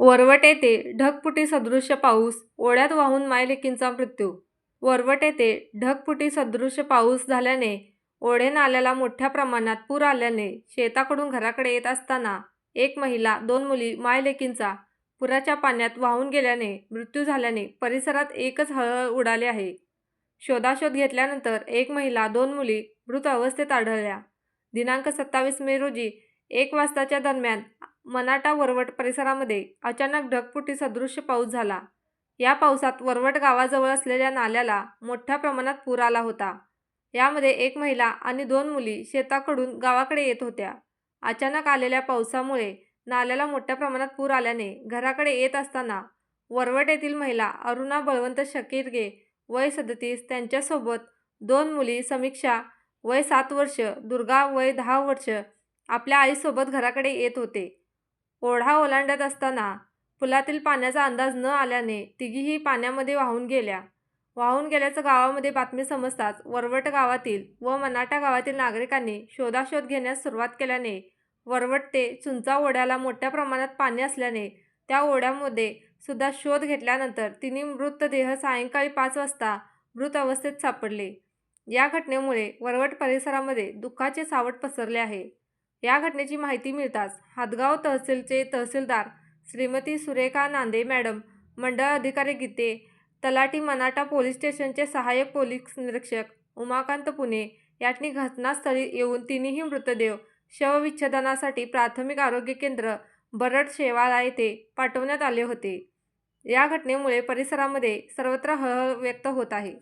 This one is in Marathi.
वरवट येथे ढगफुटी सदृश्य पाऊस ओढ्यात वाहून मायलेकींचा मृत्यू. वरवट येथे ढगफुटी सदृश्य पाऊस झाल्याने ओढे नाल्याला मोठ्या प्रमाणात पूर आल्याने शेताकडून घराकडे येत असताना एक महिला दोन मुली मायलेकींचा पुराच्या पाण्यात वाहून गेल्याने मृत्यू झाल्याने परिसरात एकच हळहळ उडाले आहे. शोधाशोध घेतल्यानंतर एक महिला दोन मुली मृत अवस्थेत आढळल्या. दिनांक सत्तावीस मे रोजी एक वाजताच्या दरम्यान मनाटा वरवट परिसरामध्ये अचानक ढगफुटी सदृश्य पाऊस झाला. या पावसात वरवट गावाजवळ असलेल्या नाल्याला मोठ्या प्रमाणात पूर आला होता. यामध्ये एक महिला आणि दोन मुली शेताकडून गावाकडे येत होत्या. अचानक आलेल्या पावसामुळे नाल्याला मोठ्या प्रमाणात पूर आल्याने घराकडे येत असताना वरवट येथील महिला अरुणा बळवंत शकीरगे वय सदतीस त्यांच्यासोबत दोन मुली समीक्षा वय सात वर्ष दुर्गा वय दहा वर्ष आपल्या आईसोबत घराकडे येत होते. ओढा ओलांडत असताना पुलातील पाण्याचा अंदाज न आल्याने तिघीही पाण्यामध्ये वाहून गेल्या. वाहून गेल्याचं गावामध्ये बातमी समजताच वरवट गावातील व मनाटा गावातील नागरिकांनी शोधाशोध घेण्यास सुरुवात केल्याने वरवट ते चुंचा ओढ्याला मोठ्या प्रमाणात पाणी असल्याने त्या ओढ्यामध्ये सुद्धा शोध घेतल्यानंतर तिने मृतदेह सायंकाळी पाच वाजता मृत अवस्थेत सापडले. या घटनेमुळे वरवट परिसरामध्ये दुःखाचे सावट पसरले आहे. या घटनेची माहिती मिळताच हादगाव तहसीलचे तहसीलदार श्रीमती सुरेखा नांदे मॅडम मंडळ अधिकारी गीते तलाटी मनाटा पोलीस स्टेशनचे सहाय्यक पोलीस निरीक्षक उमाकांत पुणे यांनी घटनास्थळी येऊन तिन्ही मृतदेह शवविच्छेदनासाठी प्राथमिक आरोग्य केंद्र बरड शेवाळा येथे पाठवण्यात आले होते. या घटनेमुळे परिसरामध्ये सर्वत्र हळहळ व्यक्त होत आहे.